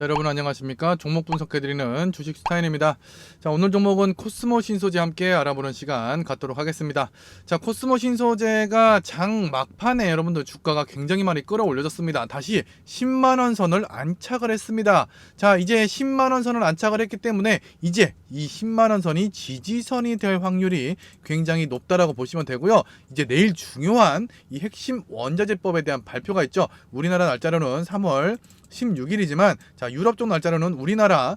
자, 여러분 안녕하십니까? 종목 분석해드리는 주식 스타인입니다. 자 오늘 종목은 코스모 신소재 함께 알아보는 시간 갖도록 하겠습니다. 자 코스모 신소재가 장 막판에 여러분들 주가가 굉장히 많이 끌어올려졌습니다. 다시 10만원 선을 안착을 했습니다. 자 이제 10만원 선을 안착을 했기 때문에 이제 이 10만원 선이 지지선이 될 확률이 굉장히 높다라고 보시면 되고요. 이제 내일 중요한 이 핵심 원자재법에 대한 발표가 있죠. 우리나라 날짜로는 3월 16일이지만 자 유럽 쪽 날짜로는 우리나라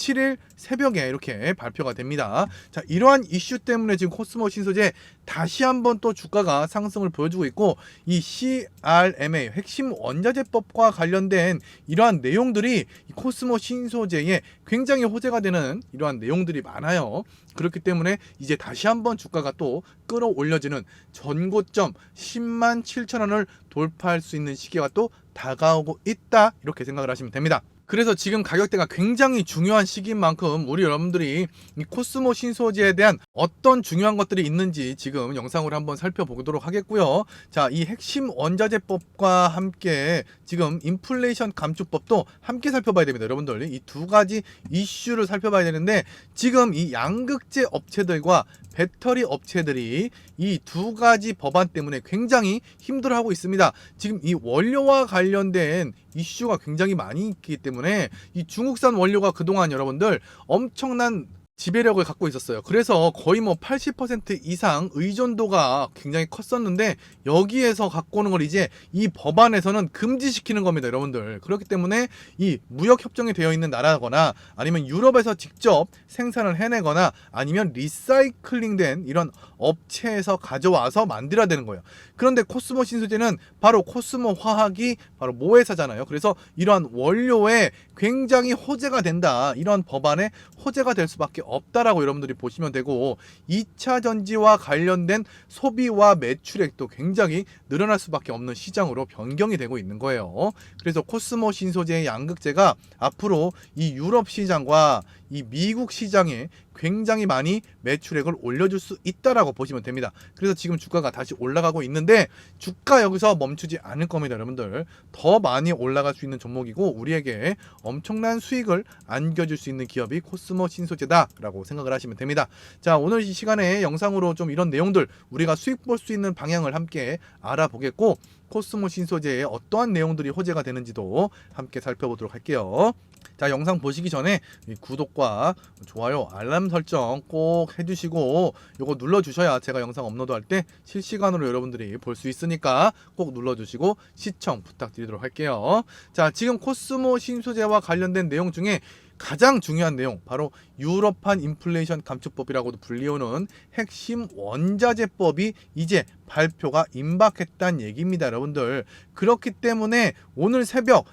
17일 새벽에 이렇게 발표가 됩니다. 자 이러한 이슈 때문에 지금 코스모 신소재 다시 한번 또 주가가 상승을 보여주고 있고 이 CRMA 핵심 원자재법과 관련된 이러한 내용들이 이 코스모 신소재에 굉장히 호재가 되는 이러한 내용들이 많아요. 그렇기 때문에 이제 다시 한번 주가가 또 끌어올려지는 전고점 10만 7천 원을 돌파할 수 있는 시기가 또 다가오고 있다 이렇게 생각을 하시면 됩니다. 그래서 지금 가격대가 굉장히 중요한 시기인 만큼 우리 여러분들이 이 코스모 신소재에 대한 어떤 중요한 것들이 있는지 지금 영상으로 한번 살펴보도록 하겠고요. 자, 이 핵심 원자재법과 함께 지금 인플레이션 감축법도 함께 살펴봐야 됩니다. 여러분들 이 두 가지 이슈를 살펴봐야 되는데 지금 이 양극재 업체들과 배터리 업체들이 이 두 가지 법안 때문에 굉장히 힘들어하고 있습니다. 지금 이 원료와 관련된 이슈가 굉장히 많이 있기 때문에 이 중국산 원료가 그동안 여러분들 엄청난 지배력을 갖고 있었어요. 그래서 거의 뭐 80% 이상 의존도가 굉장히 컸었는데 여기에서 갖고 오는 걸 이제 이 법안에서는 금지시키는 겁니다, 여러분들. 그렇기 때문에 이 무역 협정이 되어 있는 나라거나 아니면 유럽에서 직접 생산을 해내거나 아니면 리사이클링된 이런 업체에서 가져와서 만들어야 되는 거예요. 그런데 코스모 신소재는 바로 코스모 화학이 바로 모회사잖아요. 그래서 이러한 원료에 굉장히 호재가 된다. 이런 법안에 호재가 될 수밖에 없다라고 여러분들이 보시면 되고 2차 전지와 관련된 소비와 매출액도 굉장히 늘어날 수밖에 없는 시장으로 변경이 되고 있는 거예요. 그래서 코스모 신소재의 양극재가 앞으로 이 유럽 시장과 이 미국 시장에 굉장히 많이 매출액을 올려줄 수 있다라고 보시면 됩니다. 그래서 지금 주가가 다시 올라가고 있는데 주가 여기서 멈추지 않을 겁니다, 여러분들. 더 많이 올라갈 수 있는 종목이고 우리에게 엄청난 수익을 안겨줄 수 있는 기업이 코스모 신소재다라고 생각을 하시면 됩니다. 자, 오늘 이 시간에 영상으로 좀 이런 내용들 우리가 수익 볼 수 있는 방향을 함께 알아보겠고 코스모 신소재에 어떠한 내용들이 호재가 되는지도 함께 살펴보도록 할게요. 자 영상 보시기 전에 이 구독과 좋아요 알람 설정 꼭 해주시고 요거 눌러주셔야 제가 영상 업로드할 때 실시간으로 여러분들이 볼 수 있으니까 꼭 눌러주시고 시청 부탁드리도록 할게요. 자 지금 코스모 신소재와 관련된 내용 중에 가장 중요한 내용 바로 유럽판 인플레이션 감축법이라고도 불리우는 핵심 원자재법이 이제 발표가 임박했다는 얘기입니다 여러분들. 그렇기 때문에 오늘 새벽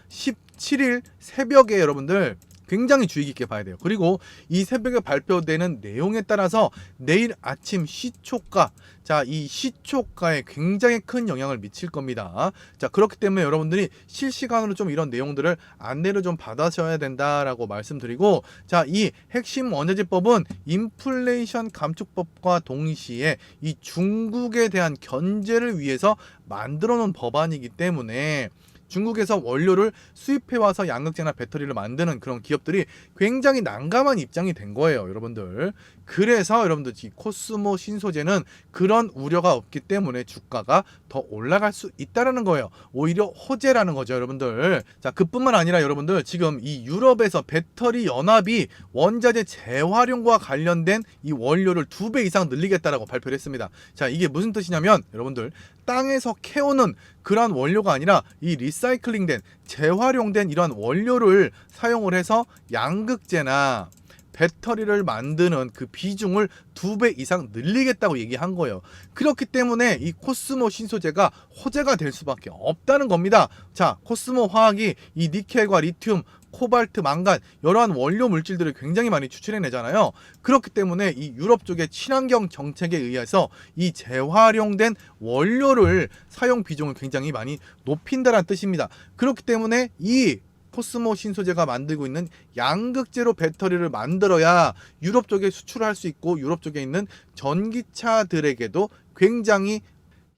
17일 새벽에 여러분들 굉장히 주의 깊게 봐야 돼요. 그리고 이 새벽에 발표되는 내용에 따라서 내일 아침 시초가, 자, 이 시초가에 굉장히 큰 영향을 미칠 겁니다. 자, 그렇기 때문에 여러분들이 실시간으로 좀 이런 내용들을 안내를 좀 받으셔야 된다라고 말씀드리고, 자, 이 핵심 원자재법은 인플레이션 감축법과 동시에 이 중국에 대한 견제를 위해서 만들어 놓은 법안이기 때문에 중국에서 원료를 수입해 와서 양극재나 배터리를 만드는 그런 기업들이 굉장히 난감한 입장이 된 거예요, 여러분들. 그래서 여러분들 이 코스모 신소재는 그런 우려가 없기 때문에 주가가 더 올라갈 수 있다라는 거예요. 오히려 호재라는 거죠, 여러분들. 자, 그뿐만 아니라 여러분들 지금 이 유럽에서 배터리 연합이 원자재 재활용과 관련된 이 원료를 두 배 이상 늘리겠다라고 발표를 했습니다. 자, 이게 무슨 뜻이냐면 여러분들 땅에서 캐오는 그러한 원료가 아니라 이 리사이클링된 재활용된 이러한 원료를 사용을 해서 양극재나 배터리를 만드는 그 비중을 두 배 이상 늘리겠다고 얘기한 거예요. 그렇기 때문에 이 코스모 신소재가 호재가 될 수밖에 없다는 겁니다. 자, 코스모 화학이 이 니켈과 리튬, 코발트, 망간 여러한 원료 물질들을 굉장히 많이 추출해 내잖아요. 그렇기 때문에 이 유럽 쪽의 친환경 정책에 의해서 이 재활용된 원료를 사용 비중을 굉장히 많이 높인다는 뜻입니다. 그렇기 때문에 이 코스모 신소재가 만들고 있는 양극재로 배터리를 만들어야 유럽 쪽에 수출할 수 있고 유럽 쪽에 있는 전기차들에게도 굉장히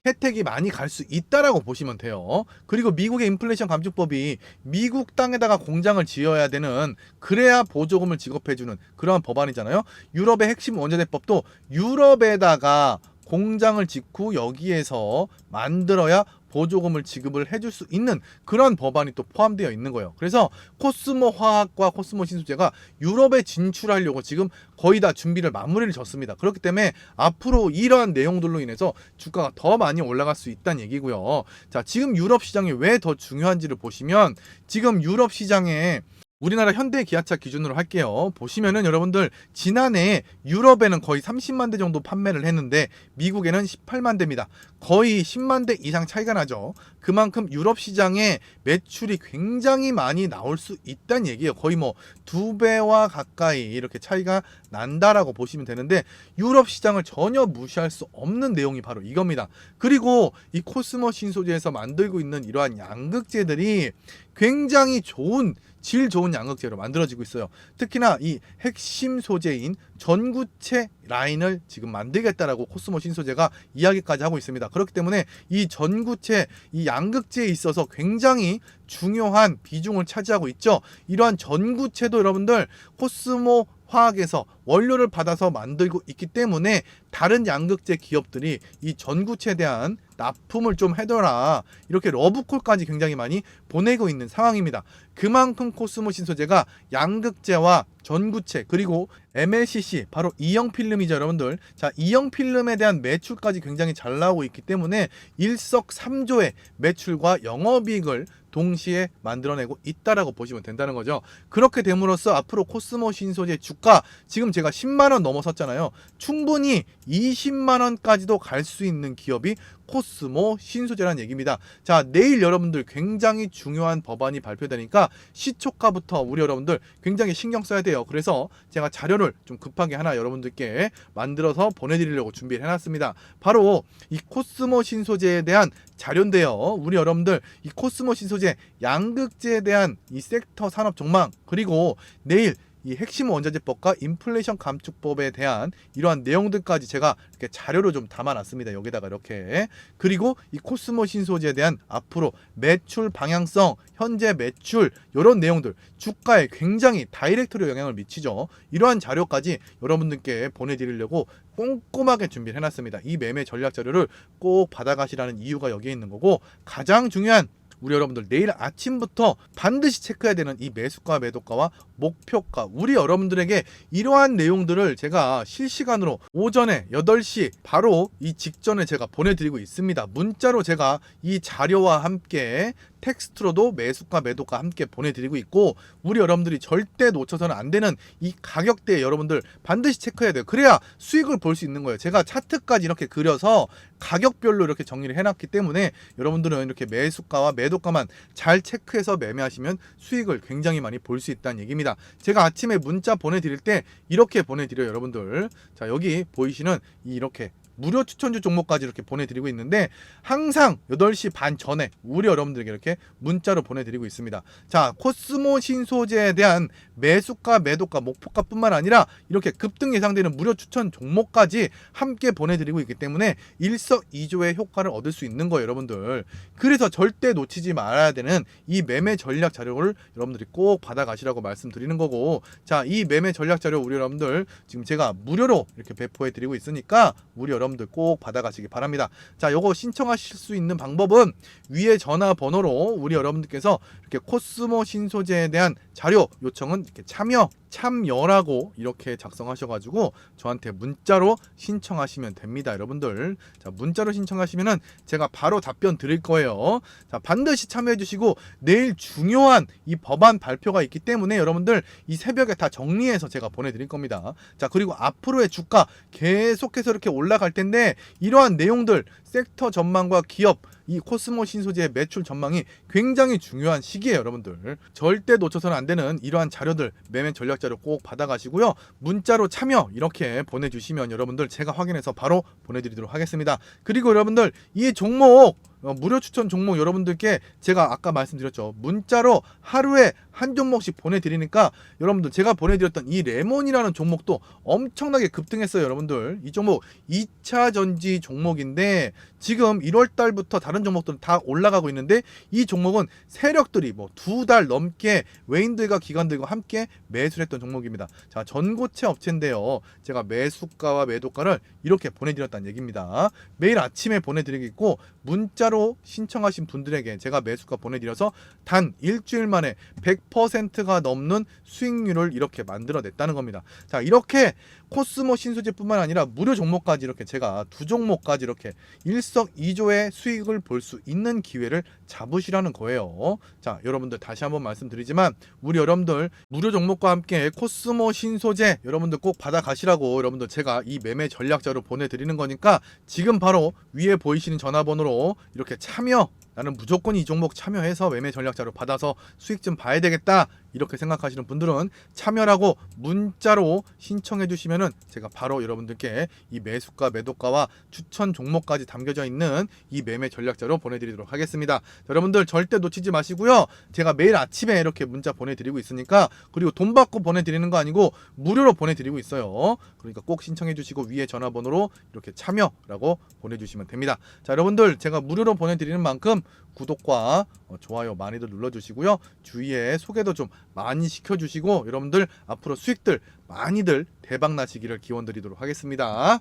혜택이 많이 갈 수 있다라고 보시면 돼요. 그리고 미국의 인플레이션 감축법이 미국 땅에다가 공장을 지어야 되는 그래야 보조금을 지급해주는 그러한 법안이잖아요. 유럽의 핵심 원자재법도 유럽에다가 공장을 짓고 여기에서 만들어야 보조금을 지급을 해줄 수 있는 그런 법안이 또 포함되어 있는 거예요. 그래서 코스모 화학과 코스모 신소재가 유럽에 진출하려고 지금 거의 다 준비를 마무리를 졌습니다. 그렇기 때문에 앞으로 이러한 내용들로 인해서 주가가 더 많이 올라갈 수 있다는 얘기고요. 자, 지금 유럽 시장이 왜 더 중요한지를 보시면 지금 유럽 시장에 우리나라 현대 기아차 기준으로 할게요. 보시면은 여러분들 지난해 유럽에는 거의 30만 대 정도 판매를 했는데 미국에는 18만 대입니다. 거의 10만 대 이상 차이가 나죠. 그만큼 유럽 시장에 매출이 굉장히 많이 나올 수 있다는 얘기예요. 거의 뭐 두 배와 가까이 이렇게 차이가 난다라고 보시면 되는데 유럽 시장을 전혀 무시할 수 없는 내용이 바로 이겁니다. 그리고 이 코스모 신소재에서 만들고 있는 이러한 양극재들이 굉장히 좋은 질 좋은 양극재로 만들어지고 있어요. 특히나 이 핵심 소재인 전구체 라인을 지금 만들겠다라고 코스모 신소재가 이야기까지 하고 있습니다. 그렇기 때문에 이 전구체 이 양극재에 있어서 굉장히 중요한 비중을 차지하고 있죠. 이러한 전구체도 여러분들 코스모 화학에서 원료를 받아서 만들고 있기 때문에 다른 양극재 기업들이 이 전구체에 대한 납품을 좀 해둬라 이렇게 러브콜까지 굉장히 많이 보내고 있는 상황입니다. 그만큼 코스모 신소재가 양극재와 전구체 그리고 MLCC 바로 이형 필름이죠 여러분들 자 이형 필름에 대한 매출까지 굉장히 잘 나오고 있기 때문에 일석삼조의 매출과 영업이익을 동시에 만들어내고 있다라고 보시면 된다는 거죠. 그렇게 됨으로써 앞으로 코스모 신소재 주가 지금 제가 10만 원 넘어섰잖아요. 충분히 20만 원까지도 갈 수 있는 기업이 코스모 신소재라는 얘기입니다. 자, 내일 여러분들 굉장히 중요한 법안이 발표되니까 시초가부터 우리 여러분들 굉장히 신경 써야 돼요. 그래서 제가 자료를 좀 급하게 하나 여러분들께 만들어서 보내드리려고 준비를 해놨습니다. 바로 이 코스모 신소재에 대한 자료인데요. 우리 여러분들 이 코스모 신소재 양극재에 대한 이 섹터 산업 전망 그리고 내일 이 핵심 원자재법과 인플레이션 감축법에 대한 이러한 내용들까지 제가 이렇게 자료로 좀 담아놨습니다. 여기다가 이렇게 그리고 이 코스모 신소재에 대한 앞으로 매출 방향성, 현재 매출 이런 내용들 주가에 굉장히 다이렉트로 영향을 미치죠. 이러한 자료까지 여러분들께 보내드리려고 꼼꼼하게 준비를 해놨습니다. 이 매매 전략 자료를 꼭 받아가시라는 이유가 여기에 있는 거고 가장 중요한 우리 여러분들 내일 아침부터 반드시 체크해야 되는 이 매수가 매도가와 목표가 우리 여러분들에게 이러한 내용들을 제가 실시간으로 오전에 8시 바로 이 직전에 제가 보내드리고 있습니다. 문자로 제가 이 자료와 함께 텍스트로도 매수가 매도가 함께 보내드리고 있고 우리 여러분들이 절대 놓쳐서는 안 되는 이 가격대 여러분들 반드시 체크해야 돼요. 그래야 수익을 볼 수 있는 거예요. 제가 차트까지 이렇게 그려서 가격별로 이렇게 정리를 해놨기 때문에 여러분들은 이렇게 매수가와 매도가만 잘 체크해서 매매하시면 수익을 굉장히 많이 볼 수 있다는 얘기입니다. 제가 아침에 문자 보내드릴 때 이렇게 보내드려요, 여러분들. 자 여기 보이시는 이 이렇게 무료 추천주 종목까지 이렇게 보내드리고 있는데 항상 8시 반 전에 우리 여러분들에게 이렇게 문자로 보내드리고 있습니다. 자 코스모 신소재에 대한 매수가 매도가 목표가뿐만 아니라 이렇게 급등 예상되는 무료 추천 종목까지 함께 보내드리고 있기 때문에 일석이조의 효과를 얻을 수 있는 거예요 여러분들 그래서 절대 놓치지 말아야 되는 이 매매 전략 자료를 여러분들이 꼭 받아가시라고 말씀드리는 거고 자 이 매매 전략 자료 우리 여러분들 지금 제가 무료로 이렇게 배포해 드리고 있으니까 우리 여러분 들 꼭 받아가시기 바랍니다 자 요거 신청하실 수 있는 방법은 위에 전화번호로 우리 여러분들께서 이렇게 코스모 신소재에 대한 자료 요청은 이렇게 참여 참여라고 이렇게 작성하셔가지고 저한테 문자로 신청하시면 됩니다, 여러분들. 자, 문자로 신청하시면은 제가 바로 답변 드릴 거예요. 자, 반드시 참여해주시고 내일 중요한 이 법안 발표가 있기 때문에 여러분들 이 새벽에 다 정리해서 제가 보내드릴 겁니다. 자, 그리고 앞으로의 주가 계속해서 이렇게 올라갈 텐데 이러한 내용들 섹터 전망과 기업 이 코스모 신소재의 매출 전망이 굉장히 중요한 시기예요, 여러분들. 절대 놓쳐서는 안 되는 이러한 자료들 매매 전략 자료 꼭 받아가시고요. 문자로 참여 이렇게 보내주시면 여러분들 제가 확인해서 바로 보내드리도록 하겠습니다. 그리고 여러분들 이 종목 어, 무료 추천 종목 여러분들께 제가 아까 말씀드렸죠. 문자로 하루에 한 종목씩 보내드리니까 여러분들 제가 보내드렸던 이 레몬이라는 종목도 엄청나게 급등했어요. 여러분들 이 종목 2차 전지 종목인데 지금 1월 달부터 다른 종목들은 다 올라가고 있는데 이 종목은 세력들이 뭐 두 달 넘게 외인들과 기관들과 함께 매수를 했던 종목입니다. 자 전고체 업체인데요. 제가 매수가와 매도가를 이렇게 보내드렸다는 얘기입니다. 매일 아침에 보내드리겠고 문자로 신청하신 분들에게 제가 매수가 보내드려서 단 일주일 만에 100%가 넘는 수익률을 이렇게 만들어냈다는 겁니다. 자 이렇게 코스모 신소재뿐만 아니라 무료 종목까지 이렇게 제가 두 종목까지 이렇게 일석이조의 수익을 볼 수 있는 기회를 잡으시라는 거예요. 자 여러분들 다시 한번 말씀드리지만 우리 여러분들 무료 종목과 함께 코스모 신소재 여러분들 꼭 받아가시라고 여러분들 제가 이 매매 전략자로 보내드리는 거니까 지금 바로 위에 보이시는 전화번호로 이렇게 참여 나는 무조건 이 종목 참여해서 매매 전략자로 받아서 수익 좀 봐야 되겠다 이렇게 생각하시는 분들은 참여라고 문자로 신청해 주시면은 제가 바로 여러분들께 이 매수가 매도가와 추천 종목까지 담겨져 있는 이 매매 전략자로 보내드리도록 하겠습니다. 자, 여러분들 절대 놓치지 마시고요. 제가 매일 아침에 이렇게 문자 보내드리고 있으니까 그리고 돈 받고 보내드리는 거 아니고 무료로 보내드리고 있어요. 그러니까 꼭 신청해 주시고 위에 전화번호로 이렇게 참여라고 보내주시면 됩니다. 자 여러분들 제가 무료로 보내드리는 만큼 구독과 어, 좋아요 많이들 눌러주시고요. 주위에 소개도 좀 많이 시켜주시고 여러분들 앞으로 수익들 많이들 대박 나시기를 기원 드리도록 하겠습니다.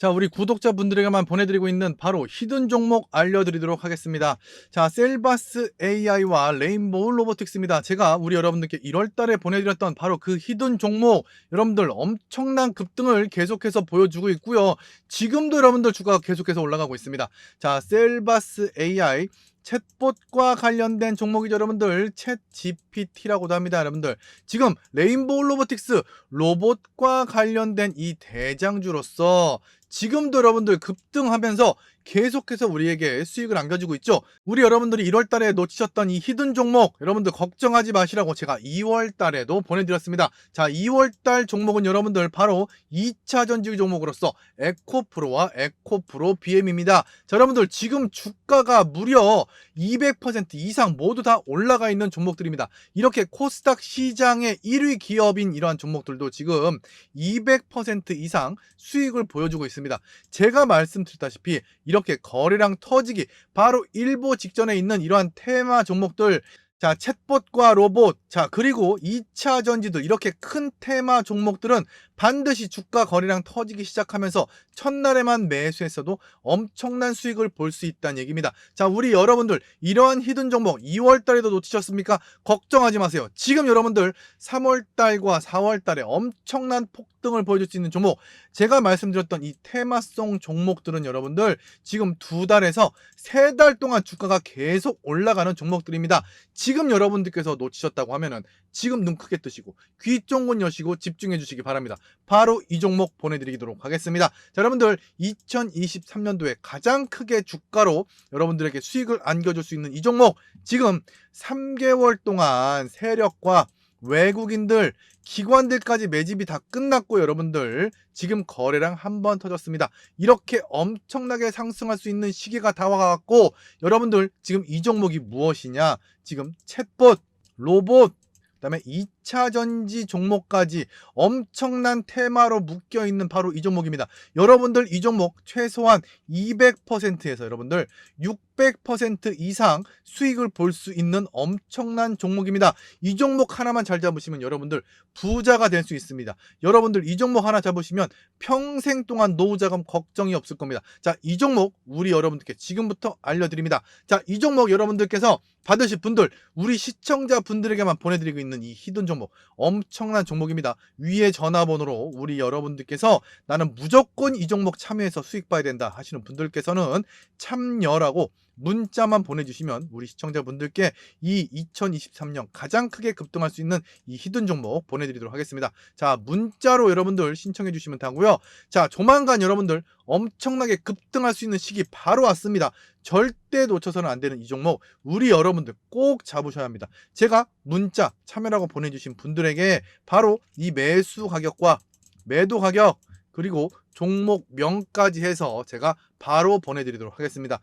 자, 우리 구독자분들에게만 보내드리고 있는 바로 히든 종목 알려드리도록 하겠습니다. 자, 셀바스 AI와 레인보우 로보틱스입니다. 제가 우리 여러분들께 1월 달에 보내드렸던 바로 그 히든 종목, 여러분들 엄청난 급등을 계속해서 보여주고 있고요. 지금도 여러분들 주가가 계속해서 올라가고 있습니다. 자, 셀바스 AI, 챗봇과 관련된 종목이죠, 여러분들. 챗 GPT라고도 합니다, 여러분들. 지금 레인보우 로보틱스 로봇과 관련된 이 대장주로서 지금도 여러분들 급등하면서 계속해서 우리에게 수익을 안겨주고 있죠. 우리 여러분들이 1월 달에 놓치셨던 이 히든 종목 여러분들 걱정하지 마시라고 제가 2월 달에도 보내드렸습니다. 자, 2월 달 종목은 여러분들 바로 2차 전지 종목으로서 에코프로와 에코프로 BM입니다. 자, 여러분들 지금 주가가 무려 200% 이상 모두 다 올라가 있는 종목들입니다. 이렇게 코스닥 시장의 1위 기업인 이러한 종목들도 지금 200% 이상 수익을 보여주고 있습니다. 제가 말씀드렸다시피 이렇게 거래량 터지기. 바로 일보 직전에 있는 이러한 테마 종목들 자, 챗봇과 로봇, 자, 그리고 2차 전지들, 이렇게 큰 테마 종목들은 반드시 주가 거래량 터지기 시작하면서 첫날에만 매수했어도 엄청난 수익을 볼 수 있다는 얘기입니다. 자, 우리 여러분들, 이러한 히든 종목 2월 달에도 놓치셨습니까? 걱정하지 마세요. 지금 여러분들 3월 달과 4월 달에 엄청난 폭등을 보여줄 수 있는 종목, 제가 말씀드렸던 이 테마성 종목들은 여러분들 지금 두 달에서 세 달 동안 주가가 계속 올라가는 종목들입니다. 지금 여러분들께서 놓치셨다고 하면은 지금 눈 크게 뜨시고 귀 쫑긋 여시고 집중해 주시기 바랍니다. 바로 이 종목 보내드리도록 하겠습니다. 자, 여러분들 2023년도에 가장 크게 주가로 여러분들에게 수익을 안겨줄 수 있는 이 종목 지금 3개월 동안 세력과 외국인들 기관들까지 매집이 다 끝났고 여러분들 지금 거래량 한 번 터졌습니다. 이렇게 엄청나게 상승할 수 있는 시기가 다와갖고 여러분들 지금 이 종목이 무엇이냐? 지금 챗봇, 로봇, 그 다음에 2차 전지 종목까지 엄청난 테마로 묶여 있는 바로 이 종목입니다. 여러분들 이 종목 최소한 200%에서 여러분들 600% 이상 수익을 볼 수 있는 엄청난 종목입니다. 이 종목 하나만 잘 잡으시면 여러분들 부자가 될 수 있습니다. 여러분들 이 종목 하나 잡으시면 평생 동안 노후 자금 걱정이 없을 겁니다. 자, 이 종목 우리 여러분들께 지금부터 알려드립니다. 자, 이 종목 여러분들께서 받으실 분들, 우리 시청자 분들에게만 보내드리고 있는 이 히든 종목 엄청난 종목입니다. 위에 전화번호로 우리 여러분들께서 나는 무조건 이 종목 참여해서 수익 봐야 된다 하시는 분들께서는 참여라고 문자만 보내주시면 우리 시청자분들께 이 2023년 가장 크게 급등할 수 있는 이 히든 종목 보내드리도록 하겠습니다. 자 문자로 여러분들 신청해 주시면 되고요. 자 조만간 여러분들 엄청나게 급등할 수 있는 시기 바로 왔습니다. 절대 놓쳐서는 안 되는 이 종목 우리 여러분들 꼭 잡으셔야 합니다. 제가 문자 참여라고 보내주신 분들에게 바로 이 매수 가격과 매도 가격 그리고 종목명까지 해서 제가 바로 보내드리도록 하겠습니다.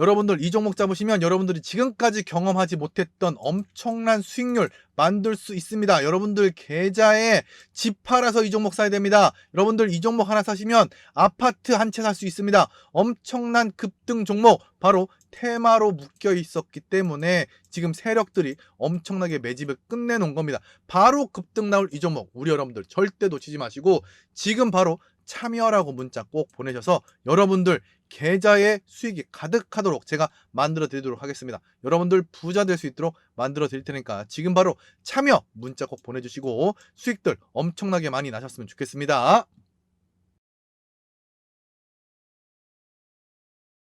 여러분들 이 종목 잡으시면 여러분들이 지금까지 경험하지 못했던 엄청난 수익률 만들 수 있습니다. 여러분들 계좌에 집 팔아서 이 종목 사야 됩니다. 여러분들 이 종목 하나 사시면 아파트 한 채 살 수 있습니다. 엄청난 급등 종목 바로 테마로 묶여 있었기 때문에 지금 세력들이 엄청나게 매집을 끝내놓은 겁니다. 바로 급등 나올 이 종목 우리 여러분들 절대 놓치지 마시고 지금 바로 참여라고 문자 꼭 보내셔서 여러분들 계좌에 수익이 가득하도록 제가 만들어 드리도록 하겠습니다. 여러분들 부자 될 수 있도록 만들어 드릴 테니까 지금 바로 참여 문자 꼭 보내주시고 수익들 엄청나게 많이 나셨으면 좋겠습니다.